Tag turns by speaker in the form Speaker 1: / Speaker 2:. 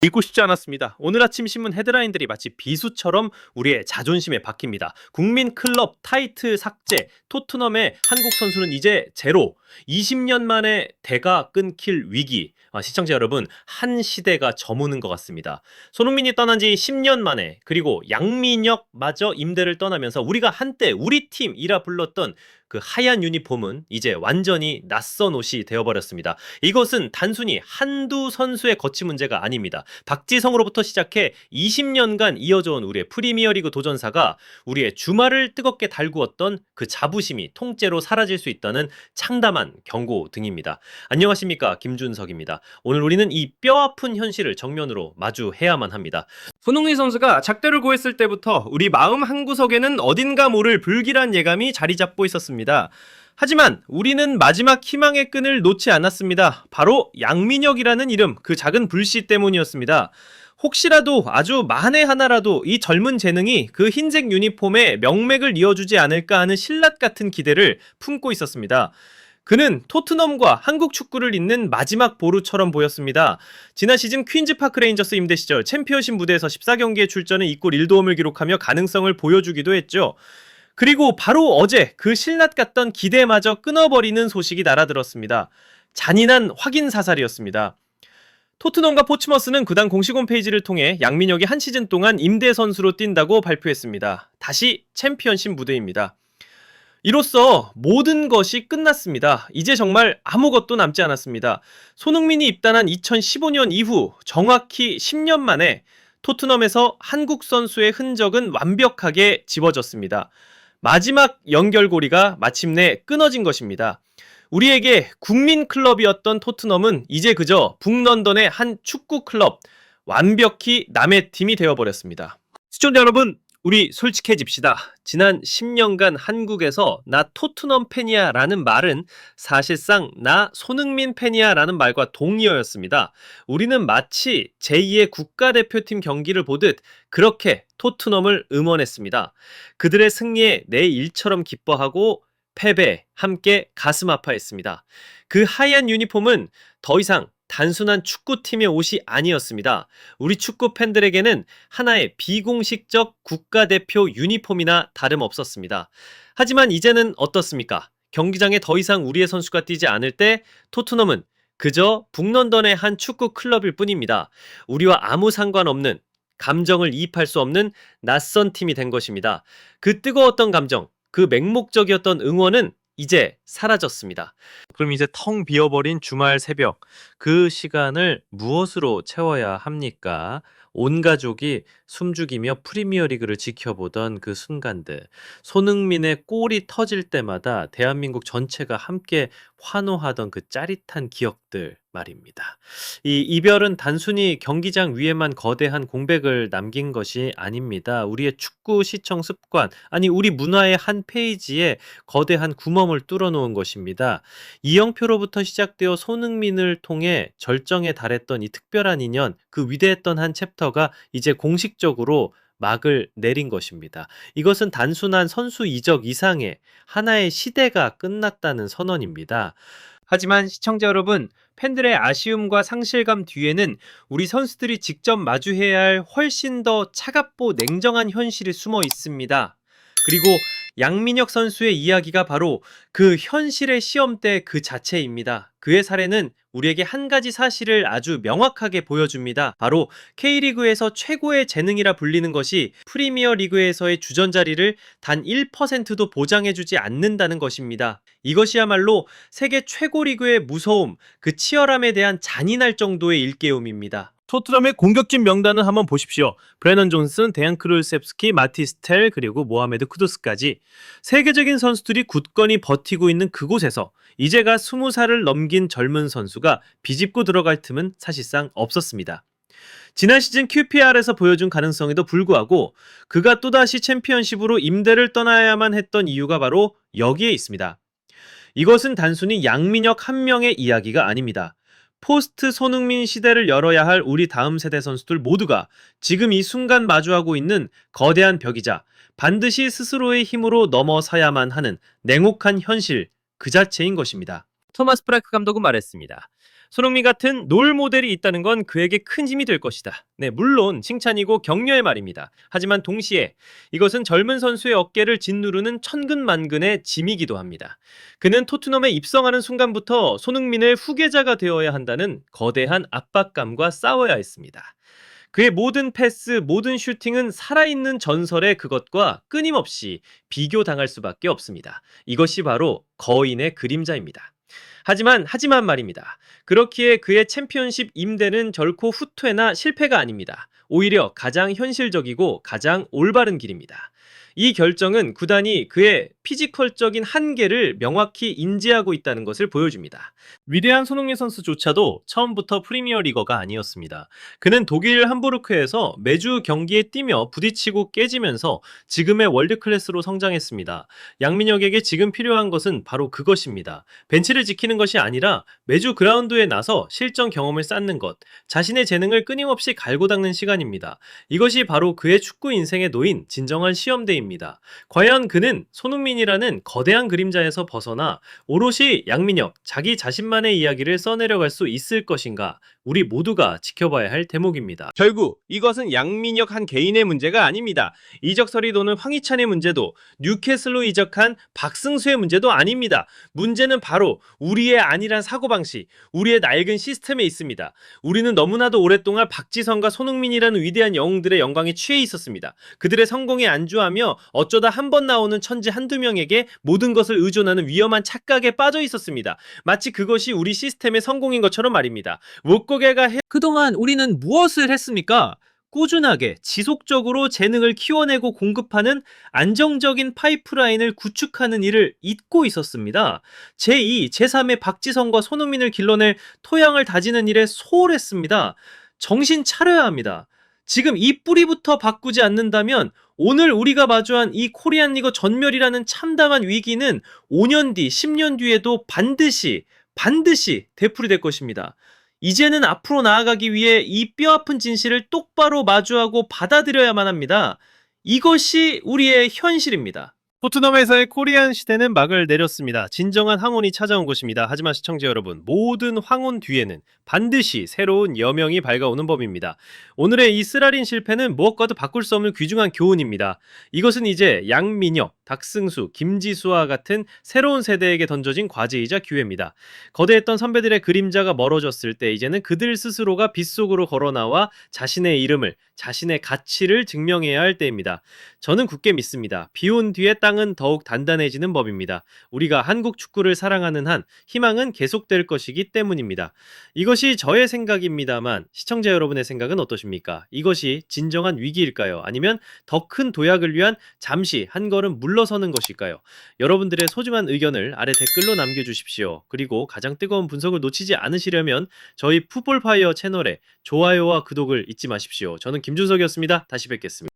Speaker 1: 믿고 싶지 않았습니다. 오늘 아침 신문 헤드라인들이 마치 비수처럼 우리의 자존심에 박힙니다. 국민 클럽 타이틀 삭제, 토트넘의 한국 선수는 이제 제로, 20년 만에 대가 끊길 위기. 아, 시청자 여러분, 한 시대가 저무는 것 같습니다. 손흥민이 떠난 지 10년 만에 그리고 양민혁마저 임대를 떠나면서 우리가 한때 우리 팀이라 불렀던 그 하얀 유니폼은 이제 완전히 낯선 옷이 되어버렸습니다. 이것은 단순히 한두 선수의 거치 문제가 아닙니다. 박지성으로부터 시작해 20년간 이어져 온 우리의 프리미어리그 도전사가 우리의 주말을 뜨겁게 달구었던 그 자부심이 통째로 사라질 수 있다는 창담한 경고 등입니다. 안녕하십니까 김준석입니다. 오늘 우리는 이 뼈아픈 현실을 정면으로 마주해야만 합니다. 손흥민 선수가 작대를 구했을 때부터 우리 마음 한구석에는 어딘가 모를 불길한 예감이 자리 잡고 있었습니다. 하지만 우리는 마지막 희망의 끈을 놓지 않았습니다. 바로 양민혁이라는 이름, 그 작은 불씨 때문이었습니다. 혹시라도 아주 만에 하나라도 이 젊은 재능이 그 흰색 유니폼에 명맥을 이어주지 않을까 하는 신라 같은 기대를 품고 있었습니다. 그는 토트넘과 한국 축구를 잇는 마지막 보루처럼 보였습니다. 지난 시즌 퀸즈 파크 레인저스 임대 시절 챔피언십 무대에서 14경기에 출전해 이골 1도움을 기록하며 가능성을 보여주기도 했죠. 그리고 바로 어제 그 신라 같던 기대마저 끊어버리는 소식이 날아들었습니다. 잔인한 확인 사살이었습니다. 토트넘과 포츠머스는 구단 공식 홈페이지를 통해 양민혁이 한 시즌 동안 임대 선수로 뛴다고 발표했습니다. 다시 챔피언십 무대입니다. 이로써 모든 것이 끝났습니다. 이제 정말 아무것도 남지 않았습니다. 손흥민이 입단한 2015년 이후 정확히 10년 만에 토트넘에서 한국 선수의 흔적은 완벽하게 지워졌습니다. 마지막 연결고리가 마침내 끊어진 것입니다. 우리에게 국민 클럽이었던 토트넘은 이제 그저 북런던의 한 축구 클럽, 완벽히 남의 팀이 되어버렸습니다. 시청자 여러분, 우리 솔직해집시다. 지난 10년간 한국에서 나 토트넘 팬이야 라는 말은 사실상 나 손흥민 팬이야 라는 말과 동의어였습니다. 우리는 마치 제2의 국가대표팀 경기를 보듯 그렇게 토트넘을 응원했습니다. 그들의 승리에 내 일처럼 기뻐하고 패배 함께 가슴 아파했습니다. 그 하얀 유니폼은 더 이상 단순한 축구팀의 옷이 아니었습니다. 우리 축구 팬들에게는 하나의 비공식적 국가대표 유니폼이나 다름없었습니다. 하지만 이제는 어떻습니까? 경기장에 더 이상 우리의 선수가 뛰지 않을 때 토트넘은 그저 북런던의 한 축구 클럽일 뿐입니다. 우리와 아무 상관없는 감정을 이입할 수 없는 낯선 팀이 된 것입니다. 그 뜨거웠던 감정, 그 맹목적이었던 응원은 이제 사라졌습니다. 그럼 이제 텅 비어버린 주말 새벽, 그 시간을 무엇으로 채워야 합니까? 온 가족이 숨죽이며 프리미어리그를 지켜보던 그 순간들, 손흥민의 골이 터질 때마다 대한민국 전체가 함께 환호하던 그 짜릿한 기억들 말입니다. 이 이별은 단순히 경기장 위에만 거대한 공백을 남긴 것이 아닙니다. 우리의 축구 시청 습관, 아니 우리 문화의 한 페이지에 거대한 구멍을 뚫어놓은 것입니다. 이영표로부터 시작되어 손흥민을 통해 절정에 달했던 이 특별한 인연, 그 위대했던 한 챕터가 이제 공식적으로 막을 내린 것입니다. 이것은 단순한 선수 이적 이상의 하나의 시대가 끝났다는 선언입니다. 하지만 시청자 여러분, 팬들의 아쉬움과 상실감 뒤에는 우리 선수들이 직접 마주해야 할 훨씬 더 차갑고 냉정한 현실이 숨어 있습니다. 그리고 양민혁 선수의 이야기가 바로 그 현실의 시험대 그 자체입니다. 그의 사례는 우리에게 한 가지 사실을 아주 명확하게 보여줍니다. 바로 K리그에서 최고의 재능이라 불리는 것이 프리미어 리그에서의 주전 자리를 단 1%도 보장해주지 않는다는 것입니다. 이것이야말로 세계 최고 리그의 무서움, 그 치열함에 대한 잔인할 정도의 일깨움입니다. 토트넘의 공격진 명단을 한번 보십시오. 브레넌 존슨, 데안 크룰셉스키, 마티스텔, 그리고 모하메드 쿠두스까지 세계적인 선수들이 굳건히 버티고 있는 그곳에서 이제가 20살을 넘긴 젊은 선수가 비집고 들어갈 틈은 사실상 없었습니다. 지난 시즌 QPR에서 보여준 가능성에도 불구하고 그가 또다시 챔피언십으로 임대를 떠나야만 했던 이유가 바로 여기에 있습니다. 이것은 단순히 양민혁 한 명의 이야기가 아닙니다. 포스트 손흥민 시대를 열어야 할 우리 다음 세대 선수들 모두가 지금 이 순간 마주하고 있는 거대한 벽이자 반드시 스스로의 힘으로 넘어서야만 하는 냉혹한 현실 그 자체인 것입니다.
Speaker 2: 토마스 프라크 감독은 말했습니다.
Speaker 1: 손흥민 같은 롤 모델이 있다는 건 그에게 큰 힘이 될 것이다. 네, 물론 칭찬이고 격려의 말입니다. 하지만 동시에 이것은 젊은 선수의 어깨를 짓누르는 천근만근의 짐이기도 합니다. 그는 토트넘에 입성하는 순간부터 손흥민의 후계자가 되어야 한다는 거대한 압박감과 싸워야 했습니다. 그의 모든 패스, 모든 슈팅은 살아있는 전설의 그것과 끊임없이 비교당할 수밖에 없습니다. 이것이 바로 거인의 그림자입니다. 하지만 하지만 말입니다. 그렇기에 그의 챔피언십 임대는 결코 후퇴나 실패가 아닙니다. 오히려 가장 현실적이고 가장 올바른 길입니다. 이 결정은 구단이 그의 피지컬적인 한계를 명확히 인지하고 있다는 것을 보여줍니다. 위대한 손흥민 선수조차도 처음부터 프리미어 리거가 아니었습니다. 그는 독일 함부르크에서 매주 경기에 뛰며 부딪히고 깨지면서 지금의 월드 클래스로 성장했습니다. 양민혁에게 지금 필요한 것은 바로 그것입니다. 벤치를 지키는 것이 아니라 매주 그라운드에 나서 실전 경험을 쌓는 것, 자신의 재능을 끊임없이 갈고 닦는 시간입니다. 이것이 바로 그의 축구 인생에 놓인 진정한 시험대입니다. 과연 그는 손흥민이라는 거대한 그림자에서 벗어나 오롯이 양민혁, 자기 자신만의 이야기를 써내려갈 수 있을 것인가? 우리 모두가 지켜봐야 할 대목입니다. 결국 이것은 양민혁 한 개인의 문제가 아닙니다. 이적설이 도는 황희찬의 문제도 뉴캐슬로 이적한 박승수의 문제도 아닙니다. 문제는 바로 우리의 안일한 사고방식, 우리의 낡은 시스템에 있습니다. 우리는 너무나도 오랫동안 박지성과 손흥민이라는 위대한 영웅들의 영광에 취해 있었습니다. 그들의 성공에 안주하며 어쩌다 한 번 나오는 천재 한두 명에게 모든 것을 의존하는 위험한 착각에 빠져 있었습니다. 마치 그것이 우리 시스템의 성공인 것처럼 말입니다. 못고개가 해... 그동안 우리는 무엇을 했습니까? 꾸준하게 지속적으로 재능을 키워내고 공급하는 안정적인 파이프라인을 구축하는 일을 잊고 있었습니다. 제2, 제3의 박지성과 손흥민을 길러낼 토양을 다지는 일에 소홀했습니다. 정신 차려야 합니다. 지금 이 뿌리부터 바꾸지 않는다면 오늘 우리가 마주한 이 코리안 리그 전멸이라는 참담한 위기는 5년 뒤, 10년 뒤에도 반드시, 반드시 되풀이 될 것입니다. 이제는 앞으로 나아가기 위해 이 뼈아픈 진실을 똑바로 마주하고 받아들여야만 합니다. 이것이 우리의 현실입니다. 토트넘에서의 코리안 시대는 막을 내렸습니다. 진정한 황혼이 찾아온 것입니다. 하지만 시청자 여러분, 모든 황혼 뒤에는 반드시 새로운 여명이 밝아오는 법입니다. 오늘의 이 쓰라린 실패는 무엇과도 바꿀 수 없는 귀중한 교훈입니다. 이것은 이제 양민혁, 박승수, 김지수와 같은 새로운 세대에게 던져진 과제이자 기회입니다. 거대했던 선배들의 그림자가 멀어졌을 때 이제는 그들 스스로가 빗속으로 걸어나와 자신의 이름을, 자신의 가치를 증명해야 할 때입니다. 저는 굳게 믿습니다. 비온 뒤에 땅은 더욱 단단해지는 법입니다. 우리가 한국 축구를 사랑하는 한 희망은 계속될 것이기 때문입니다. 이것이 저의 생각입니다만 시청자 여러분의 생각은 어떠십니까? 이것이 진정한 위기일까요? 아니면 더 큰 도약을 위한 잠시 한 걸음 물러서는 것일까요? 여러분들의 소중한 의견을 아래 댓글로 남겨주십시오. 그리고 가장 뜨거운 분석을 놓치지 않으시려면 저희 풋볼파이어 채널에 좋아요와 구독을 잊지 마십시오. 저는 김준석이었습니다. 다시 뵙겠습니다.